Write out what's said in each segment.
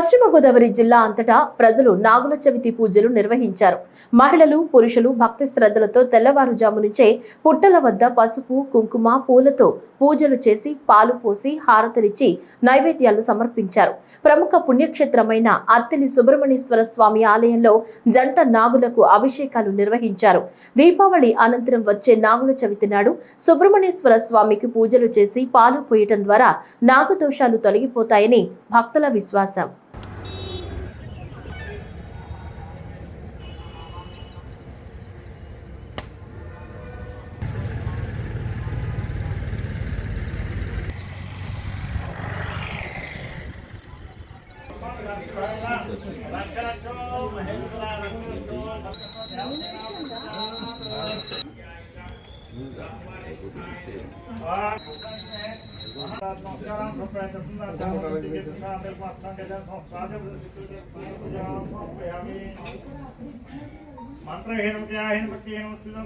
పశ్చిమ గోదావరి జిల్లా అంతటా ప్రజలు నాగుల చవితి పూజలు నిర్వహించారు. మహిళలు పురుషులు భక్తి శ్రద్ధలతో తెల్లవారుజాము నుంచే పుట్టల వద్ద పసుపు కుంకుమ పూలతో పూజలు చేసి పాలు పోసి హారతలిచ్చి నైవేద్యాలు సమర్పించారు. ప్రముఖ పుణ్యక్షేత్రమైన అత్తిలి సుబ్రహ్మణ్యేశ్వర స్వామి ఆలయంలో జంట నాగులకు అభిషేకాలు నిర్వహించారు. దీపావళి అనంతరం వచ్చే నాగుల చవితి నాడు సుబ్రహ్మణ్యేశ్వర స్వామికి పూజలు చేసి పాలు పోయటం ద్వారా నాగదోషాలు తొలగిపోతాయని భక్తుల విశ్వాసం. మంత్రహీనం క్రియాహీనం భక్తిహీనం స్థితం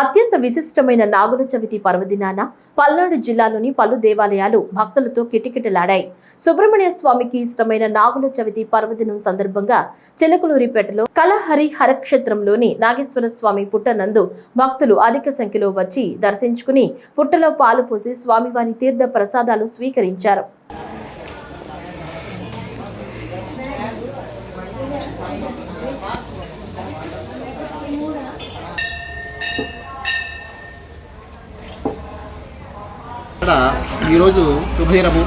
అత్యంత విశిష్టమైన నాగుల చవితి పర్వదినాన పల్నాడు జిల్లాలోని పలు దేవాలయాలు భక్తులతో కిటకిటలాడాయి. సుబ్రహ్మణ్య స్వామికి ఇష్టమైన నాగుల చవితి పర్వదినం సందర్భంగా చిలకలూరిపేటలో కలహరి హరక్షేత్రంలోని నాగేశ్వర స్వామి పుట్టనందు భక్తులు అధిక సంఖ్యలో వచ్చి దర్శించుకుని పుట్టలో పాలు పోసి స్వామివారి తీర్థ ప్రసాదాలు స్వీకరించారు. ఇక్కడ ఈరోజు శుభదినము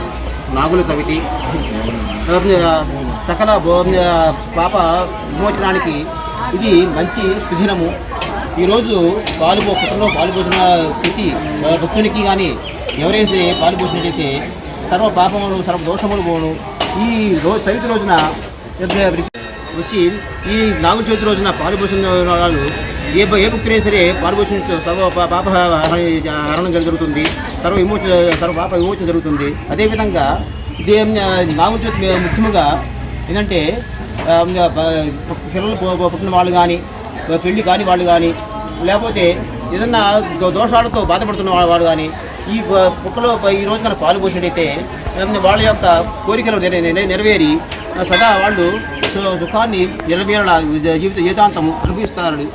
నాగుల సమితి. సకల పాప విమోచనానికి ఇది మంచి సుదినము. ఈరోజు పాలు పో- పుట్టలో పాలు పోసిన స్థితి భక్తునికి కానీ ఎవరైతే పాలు పోసినట్లయితే సర్వ పాపములు సర్వ దోషములు పోను. ఈ రోజు చవితి రోజున వచ్చి ఈ నాగుల చవితి రోజున పాలు వాళ్ళు ఏ భ- ఏ భక్తులైనా సరే పాలు సర్వ పాప హరణం జరుగుతుంది. సర్వ విమోచన సర్వ పాప విమోచన జరుగుతుంది. అదేవిధంగా ఇదే నాగుల చవితి ముఖ్యంగా ఏంటంటే పిల్లలు పుట్టిన వాళ్ళు కానీ పెళ్ళి కాని వాళ్ళు కానీ లేకపోతే ఏదన్నా దో- దోషాలతో బాధపడుతున్న వాళ్ళు కానీ ఈ కుక్కలో ఈ రోజు ఈ రోజున పాలు పోసినట్టయితే వాళ్ళ యొక్క కోరికలు నెరవేరి సదా వాళ్ళు సుఖాన్ని నిలబేరలా జీవిత జీవితాంతం అనుభవిస్తారని